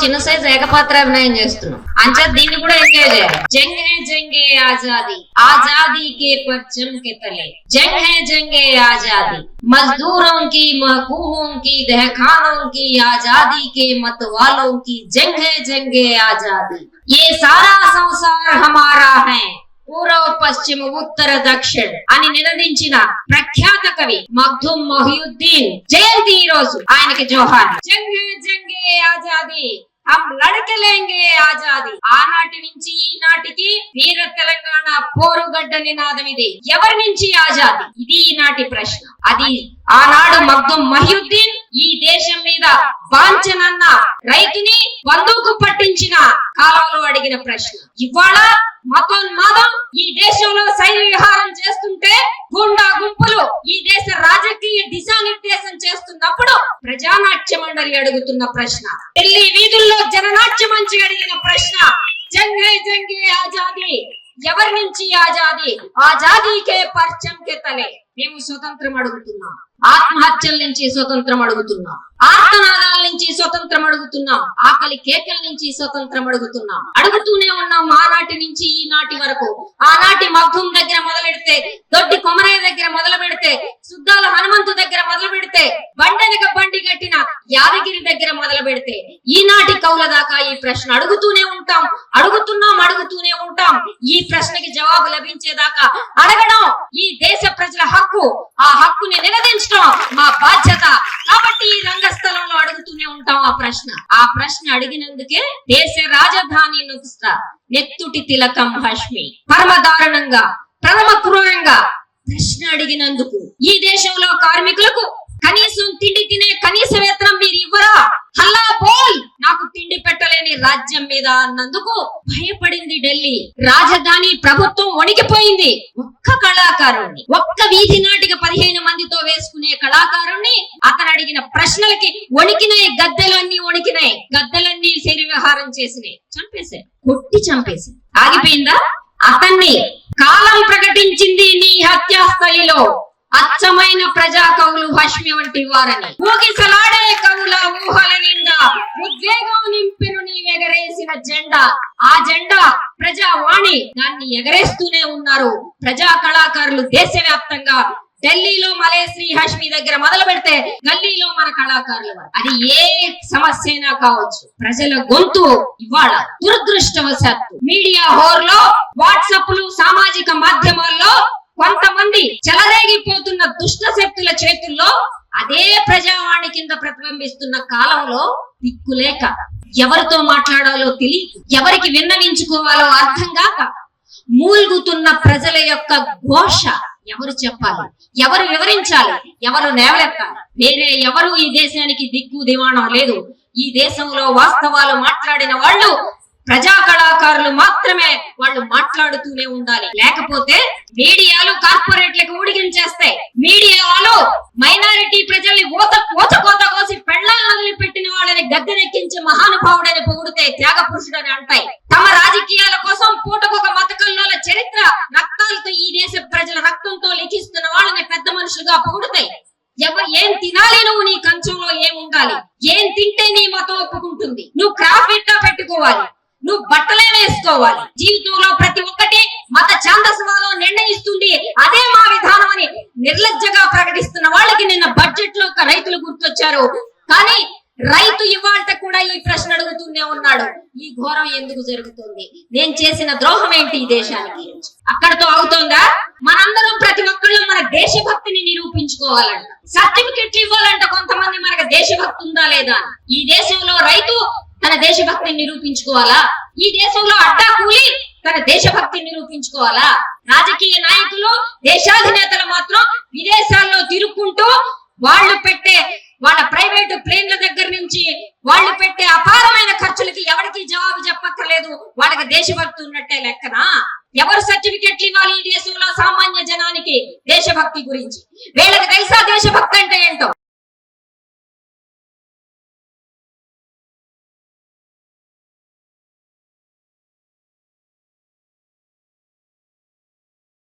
చిన్న సైజు ఏకపాత్ర అభినయం చేస్తున్నాం అంచే దీన్ని కూడా ఎంజాయ్ చేయాలి జంగ్ హే జంగే ఆజాదీ ఆజాదీ కే పర్చం కే తలే జంగ్ హే జంగే ఆజాదీ मजदूरों की महकूमों की दहखानों की आजादी के मतवालों की जंग है जंगे आजादी ये सारा संसार हमारा है పూర్వ పశ్చిమ ఉత్తర దక్షిణ అని నినదించిన ప్రఖ్యాత కవి మగ్ధుం మొహియుద్దీన్. జయంతి ఈ రోజు ఆయనకి జోహార్. జంగే జంగే ఆజాదీ. హమ్ లడకలేంగే ఆజాది. ఆనాటి నుంచి ఈనాటికి వీర తెలంగాణ పోరుగడ్డ నినాదం ఇది. ఎవరి నుంచి ఆజాది? ఇది ఈనాటి ప్రశ్న. అది ఆనాడు మగ్దుం మహియుద్దీన్ ఈ దేశం మీద వాంఛనన్న రైతుని బంధువుకు పట్టించిన కాలంలో అడిగిన ప్రశ్న. ఇవాళ మతోన్మాదం ఈ దేశంలో సైన్య విహారం చేస్తుంటే గుండా గుంపులు ఈ దేశ రాజకీయ దిశానిర్దేశం చేస్తున్నప్పుడు ప్రజానాట్య మండలి అడుగుతున్న ప్రశ్న. ఢిల్లీ వీధుల్లో జననాట్య మంచి అడిగిన ప్రశ్న. జంగే జంగే ఆజాది. ఎవరి నుంచి ఆజాది? ఆజాదీకే పర్చం కే తలే. మేము స్వతంత్రం అడుగుతున్నాం. ఆత్మహత్యల నుంచి స్వతంత్రం అడుగుతున్నాం. ఆర్తనాదాల నుంచి స్వతంత్రం అడుగుతున్నాం. ఆకలి కేకల నుంచి స్వతంత్రం అడుగుతున్నాం. అడుగుతూనే ఉన్నాం ఆనాటి నుంచి ఈనాటి వరకు. ఆనాటి మగ్ధం దగ్గర మొదలెడితే దొడ్డి కొమరయ్య దగ్గర మొదలు పెడితే సుద్దాల హనుమంతు దగ్గర మొదలు పెడితే బండెనక బండి కట్టిన యాదగిరి దగ్గర మొదలు పెడితే ఈనాటి కౌల దాకా ఈ ప్రశ్న అడుగుతూనే ఉంటాం. అడుగుతున్నాం అడుగుతూనే ఉంటాం. ఈ ప్రశ్నకి జవాబు లభించేదాకా అడగడం ఈ దేశ ప్రజల హక్కు. ఆ హక్కుని నిలదించడం మా బాధ్యత. కాబట్టి ఈ రంగస్థలంలో అడుగుతూనే ఉంటాం ఆ ప్రశ్న. ఆ ప్రశ్న అడిగినందుకే దేశ రాజధాని నెత్తుటి తిలకం హష్మి పరమ దారుణంగా ప్రథమ క్రూరంగా ప్రశ్న అడిగినందుకు ఈ దేశంలో కార్మికులకు కనీసం తిండి తినే కనీస వేతనం మీరు ఇవ్వరా? లేదా అన్నందుకు భయపడింది ఢిల్లీ. రాజధాని ప్రభుత్వం వణికిపోయింది. ఒక్క కళాకారుణ్ణి ఒక్క వీధి నాటికి పదిహేను మందితో వేసుకునే కళాకారుణ్ణి అతను అడిగిన ప్రశ్నలకి వణికినాయి గద్దెలన్నీ వణికినాయి. గద్దెలన్నీ శరీరహారం చేసినాయి. చంపేశాయి కొట్టి చంపేసి ఆగిపోయిందా? అతన్ని కాలం ప్రకటించింది నీ హత్యాస్థలిలో అచ్చమైన ప్రజా కవులు హష్మి వంటి వారని. ఊగిసలాడే కవుల ఊహల నిండా ఉద్వేగం నింపి నీవు ఎగరేసిన జెండా. ఆ జెండా ప్రజావాణి. దాన్ని ఎగరేస్తూనే ఉన్నారు ప్రజా కళాకారులు దేశవ్యాప్తంగా. ఢిల్లీలో మలేశ్రీ హష్మి దగ్గర మొదలు పెడితే గల్లీలో మన కళాకారులు అది ఏ సమస్య అయినా కావచ్చు. ప్రజల గొంతు ఇవాళ దురదృష్టవశాత్తు. మీడియా హోర్లో వాట్సాప్లు సామాజిక మాధ్యమాల్లో కొంతమంది చెలరేగిపోతున్న దుష్ట శక్తుల చేతుల్లో అదే ప్రజావాణి కింద ప్రతిబింబిస్తున్న కాలంలో దిక్కులేక ఎవరితో మాట్లాడాలో తెలియదు ఎవరికి విన్నవించుకోవాలో అర్థం కాక మూల్గుతున్న ప్రజల యొక్క ఘోష ఎవరు చెప్పాలి? ఎవరు వివరించాలి? ఎవరు నేవలెత్తాలి వేరే ఎవరు ఈ దేశానికి దిక్కు దివాణం లేదు. ఈ దేశంలో వాస్తవాలు మాట్లాడిన వాళ్ళు ప్రజా కళాకారులు మాత్రమే వాళ్ళు మాట్లాడుతూనే ఉండాలి. లేకపోతే మీడియాలు కార్పొరేట్లకు ఊడిగించేస్తాయి మీడియా వాళ్ళు మైనారిటీ ప్రజల్ని ఓత కోత కోత కోసి పెళ్ళాలను వదిలిపెట్టిన వాళ్ళని గద్దెనెక్కించి మహానుభావుడని పొగిడితే త్యాగ పురుషుడని అంటాయి. తమ రాజకీయాల కోసం పూటకొక మతకంలో చరిత్ర రక్తాలతో ఈ దేశ ప్రజల రక్తంతో లిఖిస్తున్న వాళ్ళని పెద్ద మనుషులుగా పొగుడుతాయి. ఎవ ఏం తినాలి నువ్వు నీ కంచంలో ఏం ఉండాలి ఏం తింటే నీ మతం ఒప్పుకుంటుంది? నువ్వు క్రాఫిట్ పెట్టుకోవాలి. నువ్వు బట్టలే వేసుకోవాలి. జీవితంలో ప్రతి ఒక్కటి మత ఛాందస్వాదం నిర్ణయిస్తుంది. అదే మా విధానం అని నిర్లజ్జగా ప్రకటిస్తున్న వాళ్ళకి నిన్న బడ్జెట్లో రైతులు గుర్తొచ్చారు. కానీ రైతు ఇవాళ కూడా ఈ ప్రశ్న అడుగుతూనే ఉన్నాడు. ఈ ఘోరం ఎందుకు జరుగుతుంది? నేను చేసిన ద్రోహం ఏంటి ఈ దేశానికి? అక్కడతో అవుతుందా? మనందరం ప్రతి ఒక్కళ్ళు మన దేశభక్తిని నిరూపించుకోవాలంట. సర్టిఫికెట్లు ఇవ్వాలంట కొంతమంది మనకు దేశభక్తి ఉందా లేదా? ఈ దేశంలో రైతు తన దేశభక్తిని నిరూపించుకోవాలా? ఈ దేశంలో అడ్డా కూలి తన దేశభక్తిని నిరూపించుకోవాలా? రాజకీయ నాయకులు దేశాధినేతలు మాత్రం విదేశాల్లో తిరుక్కుంటూ వాళ్ళు పెట్టే వాళ్ళ ప్రైవేట్ ప్లేన్ల దగ్గర నుంచి వాళ్ళు పెట్టే అపారమైన ఖర్చులకి ఎవరికి జవాబు చెప్పక్కర్లేదు. వాళ్ళకి దేశభక్తి ఉన్నట్టే లెక్కనా? ఎవరు సర్టిఫికెట్లు ఇవ్వాలి ఈ దేశంలో సామాన్య జనానికి దేశభక్తి గురించి? వీళ్ళకి తెలుసా దేశభక్తి అంటే ఏంటో?